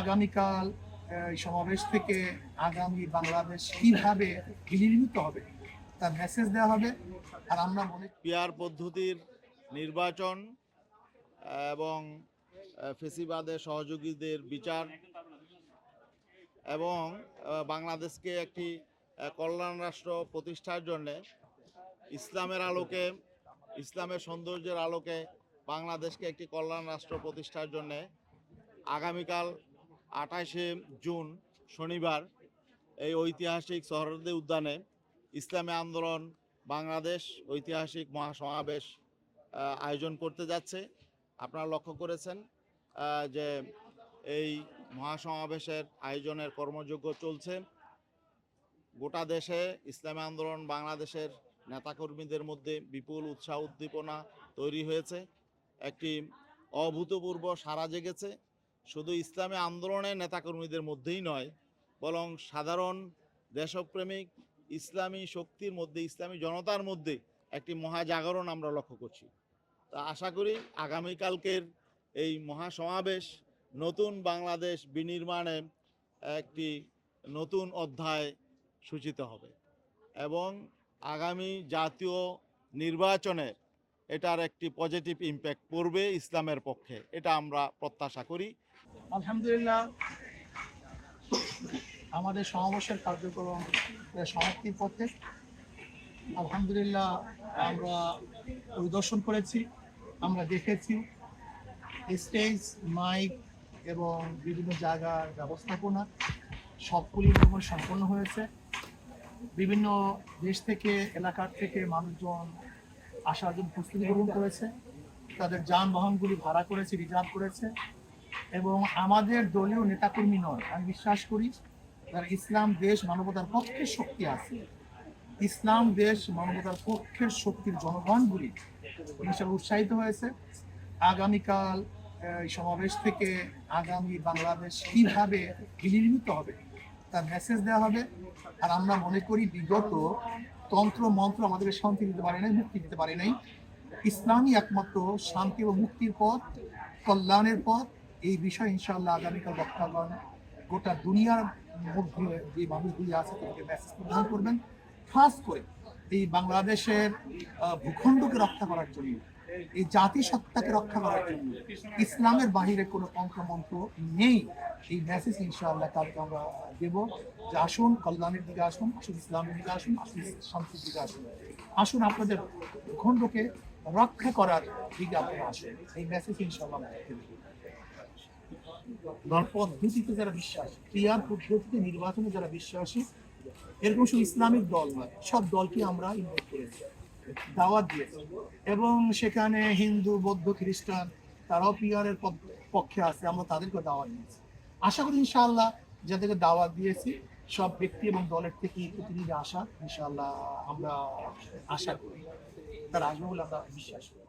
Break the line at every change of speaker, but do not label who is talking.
আগামীকাল সমাবেশ থেকে আগামী বাংলাদেশ কীভাবে বিনির্মিত হবে, তার মেসেজ দেওয়া হবে। আর আমরা মনে
পিয়ার পদ্ধতির নির্বাচন এবং ফেসিবাদের সহযোগীদের বিচার, এবং বাংলাদেশকে একটি কল্যাণ রাষ্ট্র প্রতিষ্ঠার জন্যে ইসলামের আলোকে, ইসলামের সৌন্দর্যের আলোকে বাংলাদেশকে একটি কল্যাণ রাষ্ট্র প্রতিষ্ঠার জন্যে আগামীকাল আঠাশে জুন শনিবার এই ঐতিহাসিক সহরদে উদ্যানে ইসলামী আন্দোলন বাংলাদেশ ঐতিহাসিক মহাসমাবেশ আয়োজন করতে যাচ্ছে। আপনারা লক্ষ্য করেছেন যে এই মহাসমাবেশের আয়োজনের কর্মযোগ্য চলছে। গোটা দেশে ইসলামী আন্দোলন বাংলাদেশের নেতাকর্মীদের মধ্যে বিপুল উৎসাহ উদ্দীপনা তৈরি হয়েছে। একটি অভূতপূর্ব সারা জেগেছে। শুধু ইসলামী আন্দোলনের নেতাকর্মীদের মধ্যেই নয়, বরং সাধারণ দেশপ্রেমিক, ইসলামী শক্তির মধ্যে, ইসলামী জনতার মধ্যে একটি মহাজাগরণ আমরা লক্ষ্য করছি। তা আশা করি আগামীকালকের এই মহাসমাবেশ নতুন বাংলাদেশ বিনির্মাণে একটি নতুন অধ্যায় সূচিত হবে এবং আগামী জাতীয় নির্বাচনে এটার একটি পজিটিভ ইম্প্যাক্ট পড়বে ইসলামের পক্ষে। এটা আমরা প্রত্যাশা করি।
আলহামদুলিল্লাহ, আমাদের সমাবেশের কার্যক্রম সমাপ্তির পথে। আলহামদুলিল্লাহ, আমরা পরিদর্শন করেছি, আমরা দেখেছি। স্টেজ মাইক এবং বিভিন্ন জায়গার ব্যবস্থাপনা সবগুলি সম্পন্ন হয়েছে। বিভিন্ন দেশ থেকে, এলাকার থেকে মানুষজন আসার জন্য প্রস্তুতি গ্রহণ করেছে, তাদের যানবাহনগুলি ভাড়া করেছে, রিজার্ভ করেছে এবং আমাদের দলীয় নেতাকর্মী নয়, আমি বিশ্বাস করি যারা ইসলাম, দেশ, মানবতার পক্ষের শক্তি আছে। ইসলাম, দেশ, মানবতার পক্ষের শক্তির জনগণগুলি ইনশাল্লাহ উৎসাহিত হয়েছে। আগামীকাল এই সমাবেশ থেকে আগামী বাংলাদেশ কীভাবে বিনির্মিত হবে, তার মেসেজ দেওয়া হবে। আর আমরা মনে করি বিগত তন্ত্র, মন্ত্র আমাদেরকে শান্তি দিতে পারে নাই, মুক্তি দিতে পারে নাই। ইসলামই একমাত্র শান্তি ও মুক্তির পথ, কল্যাণের পথ। এই বিষয় ইনশাল্লাহ আগামীকাল বক্তাগণ গোটা দুনিয়ার মধ্যে যে মানুষগুলি আছে, তাদেরকে মেসেজ প্রদান করবেন। খাস করে এই বাংলাদেশের ভূখণ্ডকে রক্ষা করার জন্য। এই জাতিসত্তাকে রক্ষা করার জন্য ইসলামের বাহিরে কোনো তন্ত্রমন্ত্র নেই। এই মেসেজ ইনশাআল্লাহ কালকে আমরা দেব। যে আসুন, কল্যাণের দিকে আসুন আসুন ইসলামের দিকে আসুন আসুন শান্তির দিকে আসুন। আসুন আপনাদের ভূখণ্ডকে রক্ষা করার দিকে আপনারা আসুন। এই মেসেজ ইনশাআল্লাহ পদ্ধতিতে যারা বিশ্বাসী ক্রিয়ার পদ্ধতিতে নির্বাচনে যারা বিশ্বাসী, এরকম শুধু ইসলামিক দল নয়, সব দলকে আমরা ইনভাইট করেছি দাওয়াত দিয়েছে। এবং সেখানে হিন্দু, বৌদ্ধ, খ্রিস্টান, তারাও পিয়ারের পক্ষে আছে, আমরা তাদেরকে দাওয়াত দিয়েছি। আশা করি ইনশাআল্লাহ যাদেরকে দাওয়াত দিয়েছি, সব ব্যক্তি এবং দলের থেকে প্রতিনিধি আসা, ইনশাআল্লাহ আমরা আশা করি। তারা আসবে বলে আমরা বিশ্বাস করি।